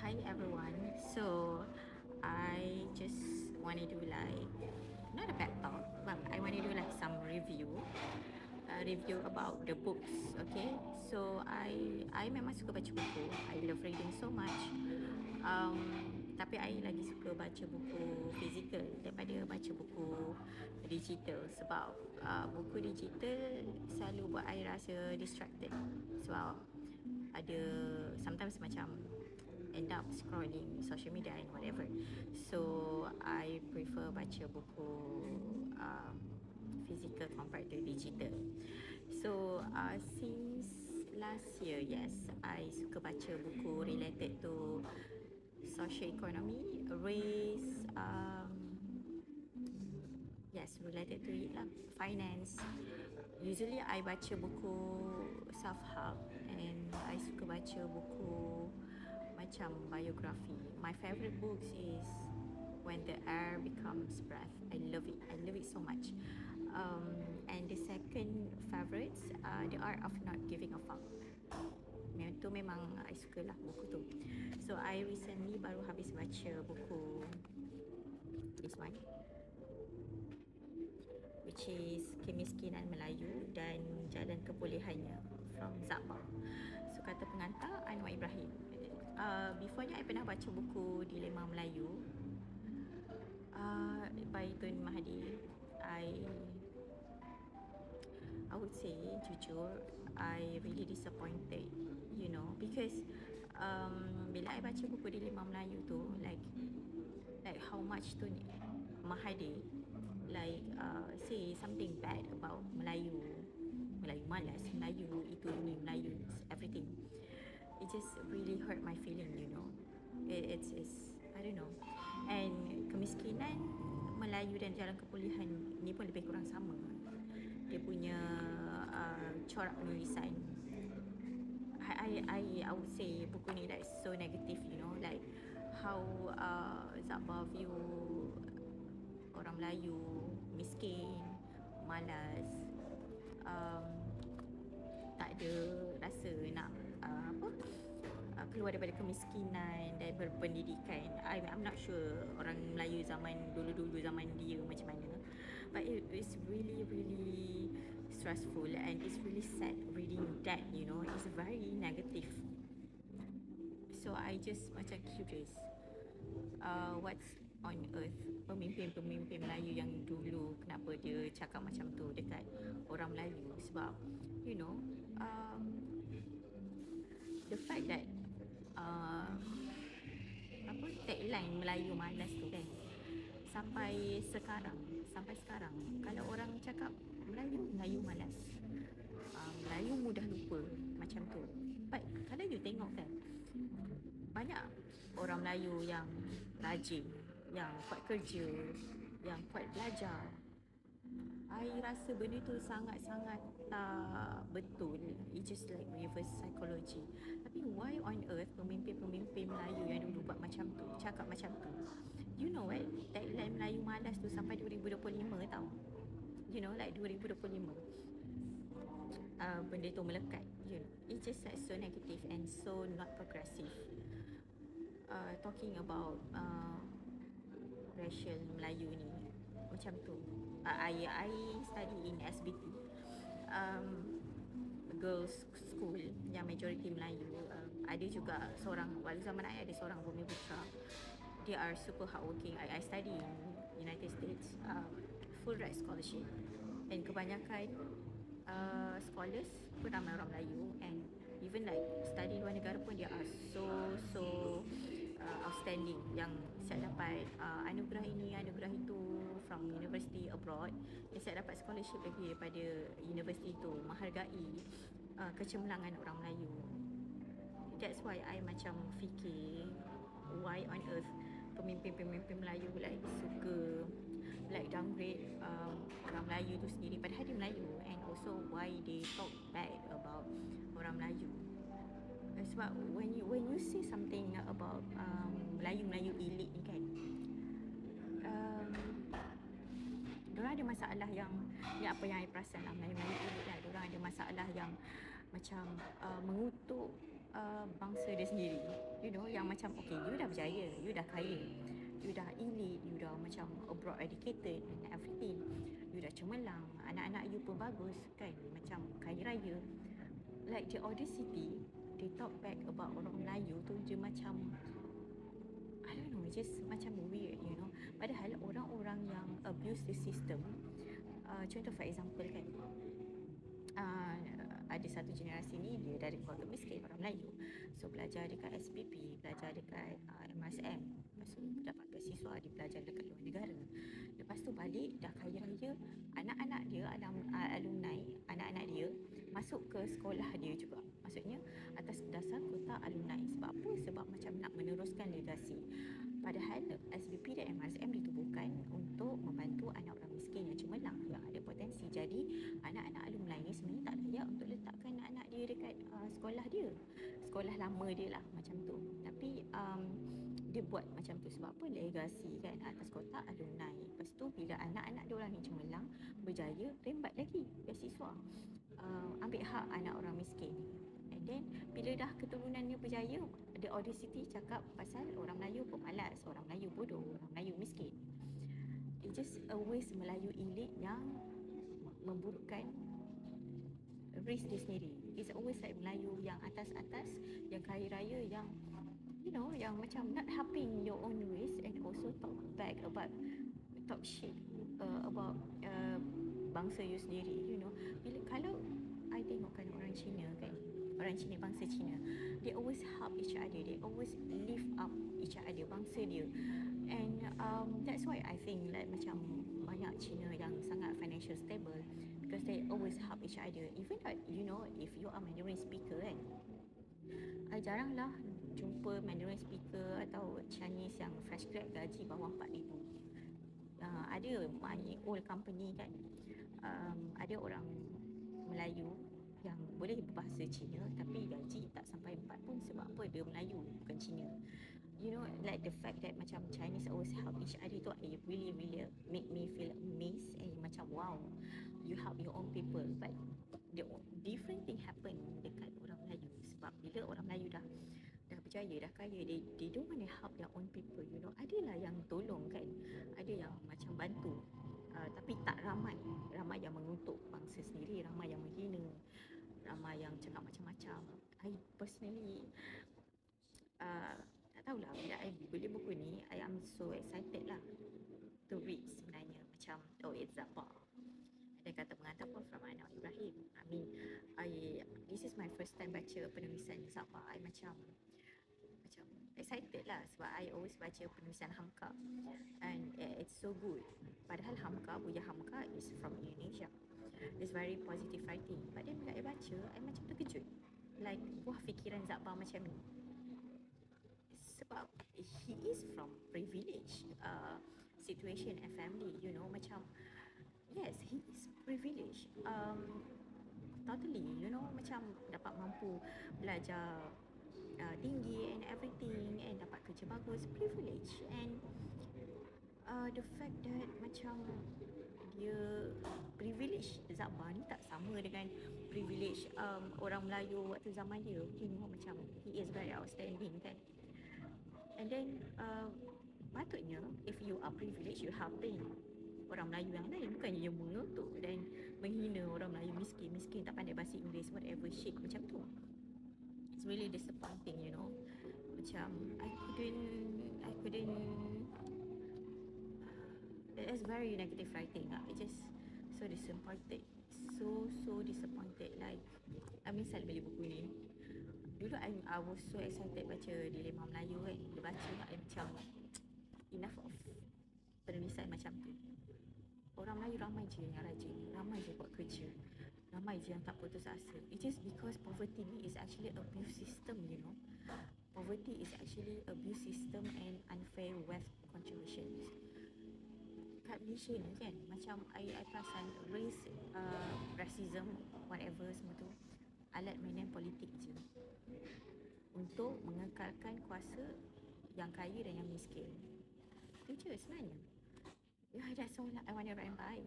hi everyone. So I just want to do like not a bad talk, but I want to do like some review. Uh, review about the books, okay? So I I memang suka baca buku. I love reading so much. Um, tapi I lagi suka baca buku fizikal daripada baca buku digital sebab uh, buku digital selalu buat I rasa distracted sebab ada sometimes macam end up scrolling social media and whatever. So I prefer baca buku um, physical compared to digital. So uh, since last year, yes, I suka baca buku related to social economy, race, um, yes, related to it lah, finance. Usually I baca buku self-help and I suka baca buku macam biografi. My favorite books is When the Air Becomes Breath. I love it. I love it so much. Um, and the second favorites, uh, The Art of Not Giving a Fuck. Memang tu memang I suka lah buku tu. So I recently baru habis baca buku this one which is Kemiskinan Melayu dan Jalan Kebolehannya from Zabah. So kata pengantar Anwar Ibrahim. Uh, before ni I pernah baca buku Dilema Melayu. Uh, by Tun Mahdi. I I would say jujur I really disappointed you know. Because um, bila I baca buku Dilema Melayu tu like like how much Tun Mahathir like uh, say something bad about Melayu. Melayu malas Melayu itu ini Melayu everything it just really hurt my feeling you know. It, it's it's I don't know. And kemiskinan Melayu dan jalan kepulihan ni pun lebih kurang sama. Dia punya uh, corak penulisan I, I I I would say buku ni like so negative you know like how uh, Zabah view orang Melayu miskin malas um, tak ada rasa nak keluar daripada kemiskinan dan berpendidikan. I, I'm not sure orang Melayu zaman dulu-dulu zaman dia macam mana. But it is really really stressful and it's really sad reading that you know. It's very negative. So I just macam curious uh, what's on earth? Pemimpin-pemimpin Melayu yang dulu kenapa dia cakap macam tu dekat orang Melayu? Sebab you know um, the fact that uh, apa tagline Melayu malas tu kan sampai sekarang sampai sekarang. Kalau orang cakap Melayu Melayu malas. Uh, Melayu mudah lupa macam tu. But kalau you tengok kan banyak orang Melayu yang rajin yang kuat kerja, yang kuat belajar. I rasa benda tu sangat-sangat tak betul. It's just like reverse psychology. Tapi why on earth pemimpin-pemimpin Melayu yang dulu buat macam tu, cakap macam tu. You know what? Tagline Melayu malas tu sampai 2025 tau. You know like 2025. Uh, benda tu melekat. You know, it's just like so negative and so not progressive. Uh, talking about uh, racial Melayu ni macam tu. Uh, I I study in SBT um, girls school yang majority Melayu. Uh, ada juga seorang waktu zaman I ada seorang Bumi Putra they are super hardworking. I, I study in United States uh, full ride scholarship. And kebanyakan uh, scholars pun ramai orang Melayu. And even like study luar negara pun dia are so so uh, outstanding. Yang saya dapat uh, anugerah ini anugerah itu from university abroad yang saya dapat scholarship lagi daripada university itu menghargai uh, kecemerlangan orang Melayu. That's why I macam fikir why on earth pemimpin-pemimpin Melayu like suka like downgrade um, orang Melayu tu sendiri. Padahal dia Melayu and also why they talk bad about orang Melayu. Sebab when you when you say something about um, Melayu-Melayu elite ni kan um, Diorang ada masalah yang ya apa yang saya perasan lah Melayu-Melayu elite lah Diorang ada masalah yang macam uh, mengutuk uh, bangsa dia sendiri. You know, yang macam okay, you dah berjaya, you dah kaya, you dah elite, you dah macam abroad educated and everything. You dah cemerlang, anak-anak you pun bagus kan, macam kaya raya. Like the audacity, they talk back about orang Melayu tu dia macam I don't know, just macam weird, you know. Padahal orang-orang yang abuse the system, uh, contoh for example kan, uh, ada satu generasi ni dia dari keluarga miskin orang Melayu. So belajar dekat SPP belajar dekat uh, MSM lepas tu dapat beasiswa dia belajar dekat luar negara. Lepas tu balik dah kaya raya anak-anak dia alum, uh, alumni anak-anak dia masuk ke sekolah dia juga. Maksudnya atas dasar kota alumni. Sebab apa? Sebab macam nak meneruskan legasi padahal SPP dan MSM ditubuhkan untuk membantu anak orang miskin yang cemerlang yang ada potensi. Jadi anak-anak alumni ni sebenarnya tak layak untuk letakkan anak dia dekat uh, sekolah dia. Sekolah lama dia lah macam tu. Tapi um, dia buat macam tu sebab apa? Legasi kan atas kotak alumni. Lepas tu bila anak-anak dia orang ni cemerlang berjaya rembat lagi beasiswa. Uh, ambil hak anak orang miskin then bila dah keturunannya berjaya the audacity cakap pasal orang Melayu pemalas orang Melayu bodoh orang Melayu miskin it just always Melayu elite yang memburukkan race dia sendiri. It's always like Melayu yang atas-atas, yang kaya raya, yang you know, yang macam not helping your own race and also talk back about talk shit uh, about uh, bangsa you sendiri, you know. Bila kalau I tengokkan orang Cina kan, orang Cina bangsa Cina, they always help each other, they always lift up each other bangsa dia. And um, that's why I think like macam banyak Cina yang sangat financial stable because they always help each other. Even like, you know, if you are Mandarin speaker kan, I jarang lah jumpa Mandarin speaker atau Chinese yang fresh grad gaji bawah 4,000. Uh, ada my old company kan, um, ada orang Melayu yang boleh berbahasa Cina tapi gaji tak sampai 4 pun sebab apa? Dia Melayu bukan Cina. You know like the fact that macam Chinese always help each other tu it really really make me feel amazed and macam wow you help your own people. But the different thing happen dekat orang Melayu. Sebab bila orang Melayu dah dah berjaya dah kaya they, they don't want to help their own people you know. Adalah yang tolong kan? Ada yang macam bantu. Uh, tapi tak ramai. Ramai yang mengutuk bangsa sendiri ramai yang menghina ramai yang cakap macam-macam. I personally uh, tak tahulah bila I beli buku ni I am so excited lah to read sebenarnya macam oh it's Zappa ada kata pengantar pun from Anwar Ibrahim. I mean I this is my first time baca penulisan Zappa I macam macam excited lah sebab I always baca penulisan Hamka. And it's so good. Padahal Hamka Buya Hamka is from Indonesia it's very positive writing. But then bila I baca I macam terkejut. Like wah fikiran Zappa macam ni. Sebab he is from privilege uh, situation and family you know macam yes he is privileged um, totally you know macam dapat mampu belajar uh, tinggi and everything and dapat kerja bagus privilege. And uh, the fact that macam dia privilege Zabah ni tak sama dengan privilege um, orang Melayu waktu zaman dia. You know macam he is very outstanding kan? And then uh, patutnya if you are privileged you helping orang Melayu yang lain bukannya you mengutuk dan menghina orang Melayu miskin miskin tak pandai bahasa Inggeris whatever shit macam tu. It's really disappointing you know? Macam I couldn't I couldn't it's very negative writing lah. I just so disappointed. So so disappointed. Like I mean beli buku ni. Dulu I, I was so excited baca Dilema Melayu kan. Bila baca I macam enough of penulisan macam tu. Orang Melayu ramai je yang rajin. Ramai je buat kerja. Ramai je yang tak putus asa. It's just because poverty ni is actually abuse system you know. Poverty is actually abuse system and unfair wealth contributions Ni kan macam I, I perasan race uh, racism whatever semua tu alat mainan politik je untuk mengekalkan kuasa yang kaya dan yang miskin. Itu je sebenarnya. Yeah, that's all I want to write by.